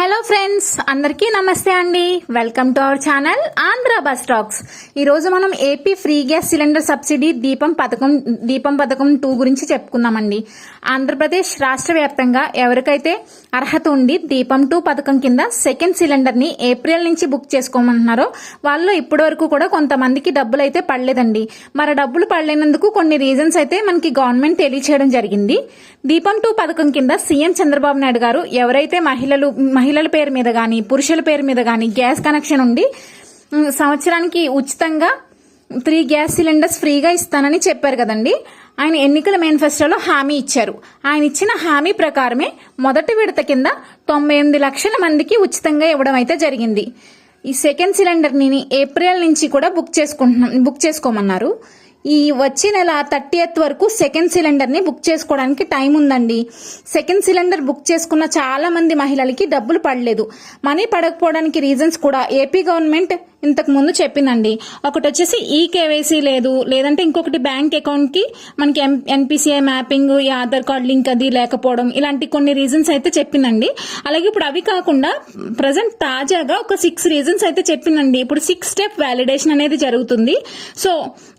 Hello friends అందరికీ నమస్తే అండి. Welcome to our channel Andhra bus talks. ఈరోజు మనం AP free gas cylinder subsidy Deepam పథకం దీపం పథకం టూ గురించి చెప్పుకుందామండి. ఆంధ్రప్రదేశ్ రాష్ట్ర వ్యాప్తంగా ఎవరికైతే అర్హత ఉండి దీపం టూ పథకం కింద సెకండ్ సిలిండర్ని ఏప్రిల్ నుంచి బుక్ చేసుకోమంటున్నారో వాళ్ళు ఇప్పటి వరకు కూడా కొంతమందికి డబ్బులు అయితే పడలేదండి. మరి డబ్బులు పడలేనందుకు కొన్ని రీజన్స్ అయితే మనకి గవర్నమెంట్ తెలియచేయడం జరిగింది. దీపం టూ పథకం కింద సీఎం చంద్రబాబు నాయుడు గారు ఎవరైతే మహిళలు మహిళల పేరు మీద కానీ పురుషుల పేరు మీద కానీ గ్యాస్ కనెక్షన్ ఉండి సంవత్సరానికి ఉచితంగా త్రీ గ్యాస్ సిలిండర్స్ ఫ్రీగా ఇస్తానని చెప్పారు కదండి. ఆయన ఎన్నికల మేనిఫెస్టోలో హామీ ఇచ్చారు. ఆయన ఇచ్చిన హామీ ప్రకారమే మొదటి విడత కింద తొంభై ఎనిమిది లక్షల మందికి ఉచితంగా ఇవ్వడం అయితే జరిగింది. ఈ సెకండ్ సిలిండర్ని ఏప్రిల్ నుంచి కూడా బుక్ చేసుకుంటున్నాం బుక్ చేసుకోమన్నారు. ఈ వచ్చే నెల థర్టీ వరకు సెకండ్ సిలిండర్ని బుక్ చేసుకోవడానికి టైం ఉందండి. సెకండ్ సిలిండర్ బుక్ చేసుకున్న చాలా మంది మహిళలకి డబ్బులు పడలేదు. మనీ పడకపోవడానికి రీజన్స్ కూడా ఏపీ గవర్నమెంట్ ఇంతకు ముందు చెప్పిందండి ఒకటి వచ్చేసి ఈ కేవైసీ లేదు. లేదంటే ఇంకొకటి బ్యాంక్ అకౌంట్కి మనకి ఎన్పిసిఐ మ్యాపింగ్ ఈ ఆధార్ కార్డ్ లింక్ అది లేకపోవడం ఇలాంటి కొన్ని రీజన్స్ అయితే చెప్పిందండి అలాగే ఇప్పుడు అవి కాకుండా ప్రజెంట్ తాజాగా ఒక సిక్స్ రీజన్స్ అయితే చెప్పిందండి ఇప్పుడు సిక్స్ స్టెప్ వ్యాలిడేషన్ అనేది జరుగుతుంది. సో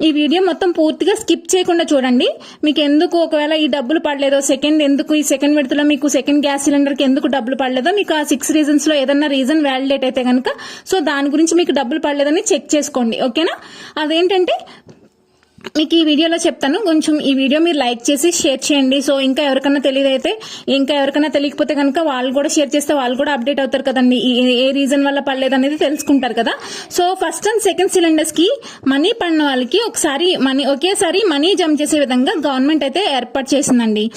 ఈ వీడియో మొత్తం పూర్తిగా స్కిప్ చేయకుండా చూడండి. మీకు ఎందుకు ఒకవేళ ఈ డబ్బులు పడలేదో సెకండ్ ఎందుకు ఈ సెకండ్ విడతలో మీకు సెకండ్ గ్యాస్ సిలిండర్కి ఎందుకు డబ్బులు పడలేదో మీకు ఆ సిక్స్ రీజన్స్లో ఏదన్నా రీజన్ వ్యాలిడేట్ అయితే కనుక సో దాని గురించి మీకు డబ్బులు పడలేదని చెక్ చేసుకోండి ఓకేనా? అదేంటంటే మీకు ఈ వీడియోలో చెప్తాను. కొంచెం ఈ వీడియో మీరు లైక్ చేసి షేర్ చేయండి. సో ఇంకా ఎవరికైనా తెలియదైతే ఇంకా ఎవరికైనా తెలియకపోతే కనుక వాళ్ళు కూడా షేర్ చేస్తే వాళ్ళు కూడా అప్డేట్ అవుతారు కదండి. ఏ రీజన్ వల్ల పడలేదు అనేది తెలుసుకుంటారు కదా. సో ఫస్ట్ అండ్ సెకండ్ సిలిండర్స్కి మనీ పడిన వాళ్ళకి ఒకసారి మనీ ఒకేసారి మనీ జమ చేసే విధంగా గవర్నమెంట్ అయితే ఏర్పాటు చేసిందండి.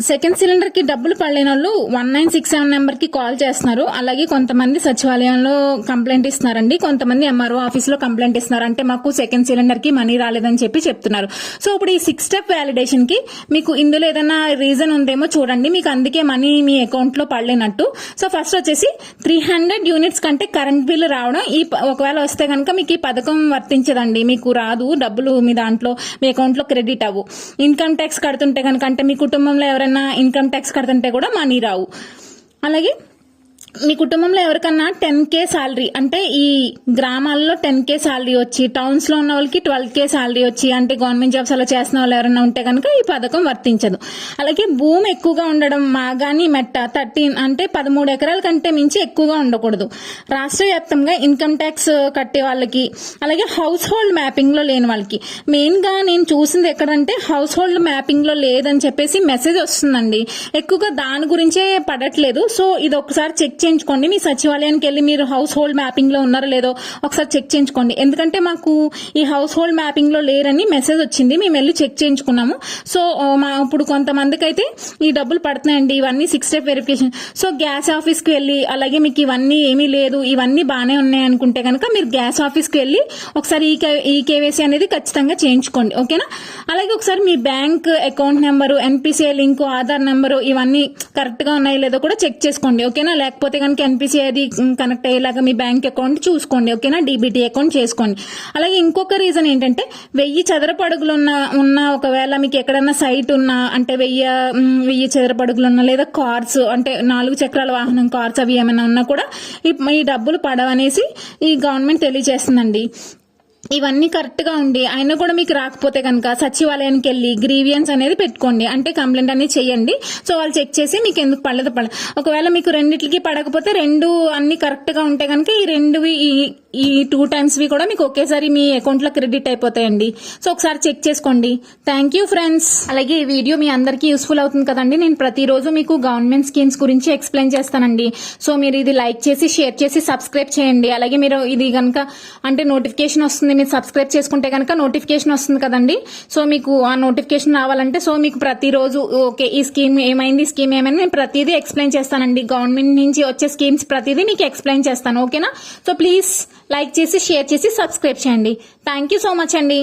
సెకండ్ సిలిండర్కి డబ్బులు పడలేని వాళ్ళు వన్ నైన్ సిక్స్ సెవెన్ నెంబర్కి కాల్ చేస్తున్నారు. అలాగే కొంతమంది సచివాలయంలో కంప్లైంట్ ఇస్తున్నారండి. కొంతమంది ఎంఆర్ఓ ఆఫీస్లో కంప్లైంట్ ఇస్తున్నారు. అంటే మాకు సెకండ్ సిలిండర్కి మనీ రాలేదని చెప్పి చెప్తున్నారు. సో ఇప్పుడు ఈ సిక్స్ స్టెప్ వ్యాలిడేషన్కి మీకు ఇందులో ఏదైనా రీజన్ ఉందేమో చూడండి. మీకు అందుకే మనీ మీ అకౌంట్లో పడలేనట్టు. సో ఫస్ట్ వచ్చేసి త్రీ హండ్రెడ్ యూనిట్స్ కంటే కరెంట్ బిల్ రావడం. ఈ ప- ఒకవేళ వస్తే కనుక మీకు ఈ పథకం వర్తించదండి. మీకు రాదు. డబ్బులు మీ దాంట్లో మీ అకౌంట్లో క్రెడిట్ అవ్వు. ఇన్కమ్ ట్యాక్స్ కడుతుంటే కనుక అంటే మీ కుటుంబం కుటుంబంలో ఎవరైనా ఇన్కమ్ ట్యాక్స్ కడుతుంటే కూడా మనీ రావు. అలాగే మీ కుటుంబంలో ఎవరికన్నా టెన్ కే శాలరీ అంటే ఈ గ్రామాల్లో టెన్ కే శాలరీ వచ్చి టౌన్స్లో ఉన్న వాళ్ళకి ట్వెల్వ్ కే శాలరీ వచ్చి అంటే గవర్నమెంట్ జాబ్స్ అలా చేస్తున్న వాళ్ళు ఎవరైనా ఉంటే కనుక ఈ పథకం వర్తించదు. అలాగే భూమి ఎక్కువగా ఉండడం మాగాని మెట్ట థర్టీన్ అంటే పదమూడు ఎకరాల కంటే మించి ఎక్కువగా ఉండకూడదు. రాష్ట్ర వ్యాప్తంగా ఇన్కమ్ ట్యాక్స్ కట్టే వాళ్ళకి అలాగే హౌస్ హోల్డ్ మ్యాపింగ్లో లేని వాళ్ళకి. మెయిన్గా నేను చూసింది ఎక్కడంటే హౌస్ హోల్డ్ మ్యాపింగ్లో లేదని చెప్పేసి మెసేజ్ వస్తుందండి. ఎక్కువగా దాని గురించే పడట్లేదు. సో ఇది ఒకసారి చెక్ చేయించుకోండి. మీ సచివాలయానికి వెళ్ళి మీరు హౌస్ హోల్డ్ మ్యాపింగ్లో ఉన్నారో లేదో ఒకసారి చెక్ చేయించుకోండి. ఎందుకంటే మాకు ఈ హౌస్ హోల్డ్ మ్యాపింగ్లో లేరని మెసేజ్ వచ్చింది. మేము వెళ్ళి చెక్ చేయించుకున్నాము. సో మా ఇప్పుడు కొంతమందికి అయితే ఈ డబ్బులు పడుతున్నాయండి. ఇవన్నీ six step verification so gas ఆఫీస్కి వెళ్ళి అలాగే మీకు ఇవన్నీ ఏమీ లేదు. ఇవన్నీ బాగానే ఉన్నాయి అనుకుంటే కనుక మీరు గ్యాస్ ఆఫీస్కి వెళ్ళి ఒకసారి ఈ ఈ కేవైసీ అనేది ఖచ్చితంగా చేయించుకోండి. ఓకేనా? అలాగే ఒకసారి మీ bank account number NPCI link Aadhaar number ఇవన్నీ కరెక్ట్గా ఉన్నాయో లేదో కూడా చెక్ చేసుకోండి. ఓకేనా? లేకపోతే కనుక ఎన్పిసిఐ అది కనెక్ట్ అయ్యేలాగా మీ బ్యాంక్ అకౌంట్ చూసుకోండి ఓకేనా? డీబీటీ అకౌంట్ చేసుకోండి. అలాగే ఇంకొక రీజన్ ఏంటంటే వెయ్యి చదరపడుగులు ఉన్న ఉన్న ఒకవేళ మీకు ఎక్కడన్నా సైట్ ఉన్నా అంటే వెయ్యి వెయ్యి చదరపడుగులు ఉన్నా లేదా కార్స్ అంటే నాలుగు చక్రాల వాహనం కార్స్ అవి ఏమైనా ఉన్నా కూడా ఈ ఈ డబ్బులు పడవనేసి ఈ గవర్నమెంట్ తెలియజేస్తుందండి. ఇవన్నీ కరెక్ట్గా ఉండి అయినా కూడా మీకు రాకపోతే కనుక సచివాలయానికి వెళ్ళి గ్రీవియన్స్ అనేది పెట్టుకోండి. అంటే కంప్లైంట్ అనేది చేయండి. సో వాళ్ళు చెక్ చేసి మీకు ఎందుకు పడలేదు పడ ఒకవేళ మీకు రెండిట్లకి పడకపోతే రెండు అన్ని కరెక్ట్గా ఉంటే కనుక ఈ రెండువి ఈ- ఈ టూ టైమ్స్ వి కూడా మీకు ఒకేసారి మీ అకౌంట్లో క్రెడిట్ అయిపోతాయండి. సో ఒకసారి చెక్ చేసుకోండి. థ్యాంక్ యూ ఫ్రెండ్స్ అలాగే ఈ వీడియో మీ అందరికీ యూస్ఫుల్ అవుతుంది కదండి. నేను ప్రతిరోజు మీకు గవర్నమెంట్ స్కీమ్స్ గురించి ఎక్స్ప్లెయిన్ చేస్తానండి. సో మీరు ఇది లైక్ చేసి షేర్ చేసి సబ్స్క్రైబ్ చేయండి. అలాగే మీరు ఇది కనుక అంటే నోటిఫికేషన్ వస్తుంది మీరు సబ్స్క్రైబ్ చేసుకుంటే కనుక నోటిఫికేషన్ వస్తుంది కదండి. సో మీకు ఆ నోటిఫికేషన్ రావాలంటే సో మీకు ప్రతిరోజు ఓకే ఈ స్కీమ్ ఏమైంది ఈ స్కీమ్ ఏమైంది నేను ప్రతిదీ ఎక్స్ప్లెయిన్ చేస్తానండి. గవర్నమెంట్ నుంచి వచ్చే స్కీమ్స్ ప్రతిదీ మీకు ఎక్స్ప్లెయిన్ చేస్తాను ఓకేనా? సో ప్లీజ్ లైక్ చేసి షేర్ చేసి సబ్స్క్రైబ్ చేయండి. థ్యాంక్ యూ సో మచ్ అండి.